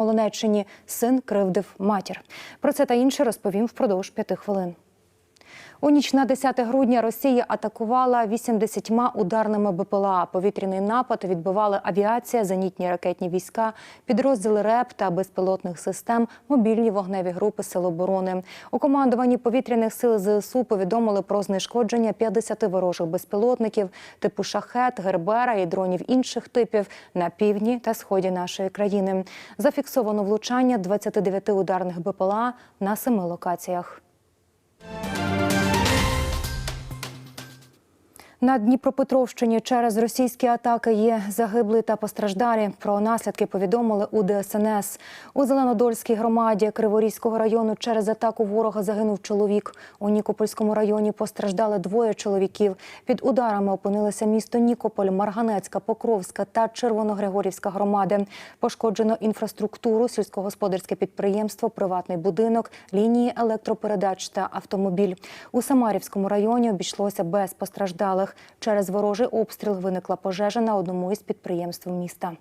Олонеччині син кривдив матір. Про це та інше розповім впродовж п'яти хвилин. У ніч на 10 грудня Росія атакувала 80 ударними БПЛА. Повітряний напад відбивали авіація, зенітні ракетні війська, підрозділи РЕП та безпілотних систем, мобільні вогневі групи Сил оборони. У командуванні повітряних сил ЗСУ повідомили про знешкодження 50 ворожих безпілотників типу шахет, гербера і дронів інших типів на півдні та сході нашої країни. Зафіксовано влучання 29 ударних БПЛА на семи локаціях. На Дніпропетровщині через російські атаки є загиблі та постраждалі. Про наслідки повідомили у ДСНС. У Зеленодольській громаді Криворізького району через атаку ворога загинув чоловік. У Нікопольському районі постраждали двоє чоловіків. Під ударами опинилися місто Нікополь, Марганецька, Покровська та Червоногригорівська громади. Пошкоджено інфраструктуру, сільськогосподарське підприємство, приватний будинок, лінії електропередач та автомобіль. У Самарівському районі обійшлося без постраждалих. Через ворожий обстріл виникла пожежа на одному із підприємств міста.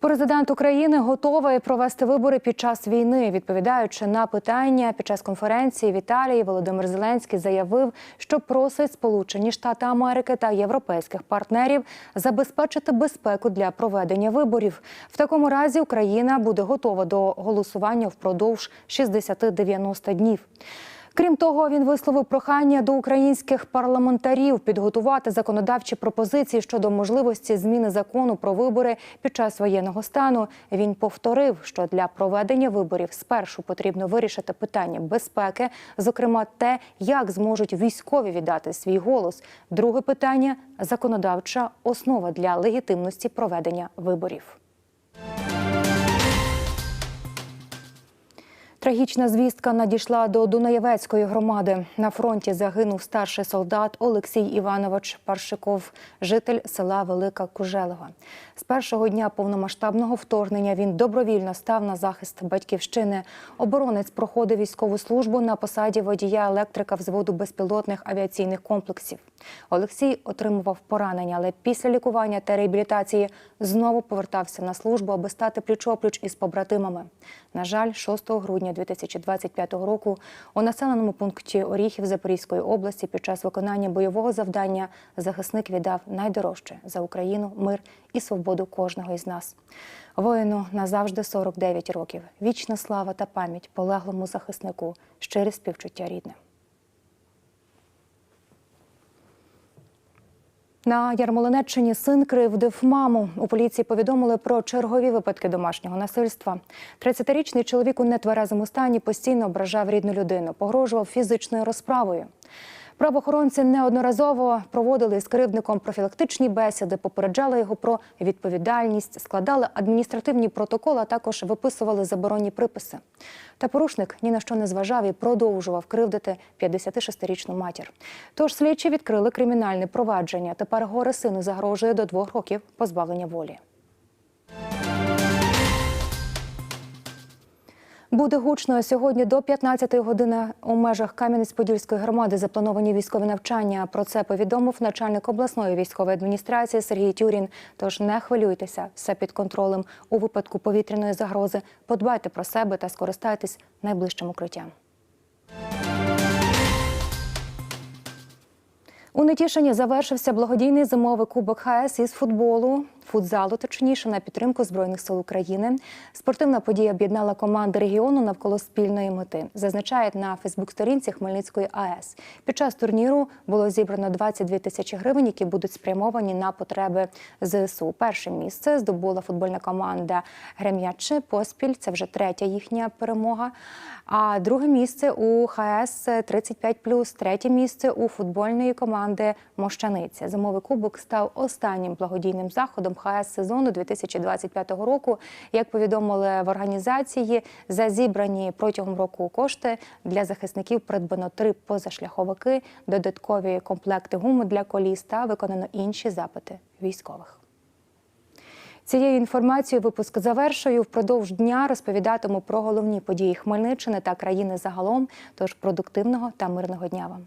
Президент України готовий провести вибори під час війни. Відповідаючи на питання під час конференції в Італії, Володимир Зеленський заявив, що просить Сполучені Штати Америки та європейських партнерів забезпечити безпеку для проведення виборів. В такому разі Україна буде готова до голосування впродовж 60-90 днів. Крім того, він висловив прохання до українських парламентарів підготувати законодавчі пропозиції щодо можливості зміни закону про вибори під час воєнного стану. Він повторив, що для проведення виборів спершу потрібно вирішити питання безпеки, зокрема те, як зможуть військові віддати свій голос. Друге питання законодавча основа для легітимності проведення виборів. Трагічна звістка надійшла до Дунаєвецької громади. На фронті загинув старший солдат Олексій Іванович Паршиков, житель села Велика Кужелова. З першого дня повномасштабного вторгнення він добровільно став на захист батьківщини. Оборонець проходив військову службу на посаді водія електрика взводу безпілотних авіаційних комплексів. Олексій отримував поранення, але після лікування та реабілітації знову повертався на службу, аби стати пліч-опліч із побратимами. На жаль, 6 грудня 2025 року у населеному пункті Оріхів Запорізької області під час виконання бойового завдання захисник віддав найдорожче за Україну, мир і свободу кожного із нас. Воїну назавжди 49 років. Вічна слава та пам'ять полеглому захиснику, щире співчуття рідним. На Ярмолинеччині син кривдив маму. У поліції повідомили про чергові випадки домашнього насильства. 30-річний чоловік у нетверезому стані постійно ображав рідну людину, погрожував фізичною розправою. Правоохоронці неодноразово проводили з кривдником профілактичні бесіди, попереджали його про відповідальність, складали адміністративні протоколи, а також виписували заборонні приписи. Та порушник ні на що не зважав і продовжував кривдити 56-річну матір. Тож слідчі відкрили кримінальне провадження. Тепер горе сину загрожує до двох років позбавлення волі. Буде гучно сьогодні до 15-ї години у межах Кам'янець-Подільської громади заплановані військові навчання. Про це повідомив начальник обласної військової адміністрації Сергій Тюрін. Тож не хвилюйтеся, все під контролем. У випадку повітряної загрози подбайте про себе та скористайтесь найближчим укриттям. У Нетішині завершився благодійний зимовий кубок ХС із футболу, футзалу, точніше на підтримку збройних сил України. Спортивна подія об'єднала команди регіону навколо спільної мети. Зазначають на Фейсбук-сторінці Хмельницької АЕС. Під час турніру було зібрано 22 тисячі гривень, які будуть спрямовані на потреби ЗСУ. Перше місце здобула футбольна команда Грем'яче поспіль. Це вже третя їхня перемога. А друге місце у ХС 35+, третє місце у футбольної команди Мощаниця. Зимовий кубок став останнім благодійним заходом ХС сезону 2025 року. Як повідомили в організації, за зібрані протягом року кошти для захисників придбано три позашляховики, додаткові комплекти гуми для коліс та виконано інші запити військових. Цією інформацією випуск завершую. Впродовж дня розповідатиму про головні події Хмельниччини та країни загалом. Тож продуктивного та мирного дня вам.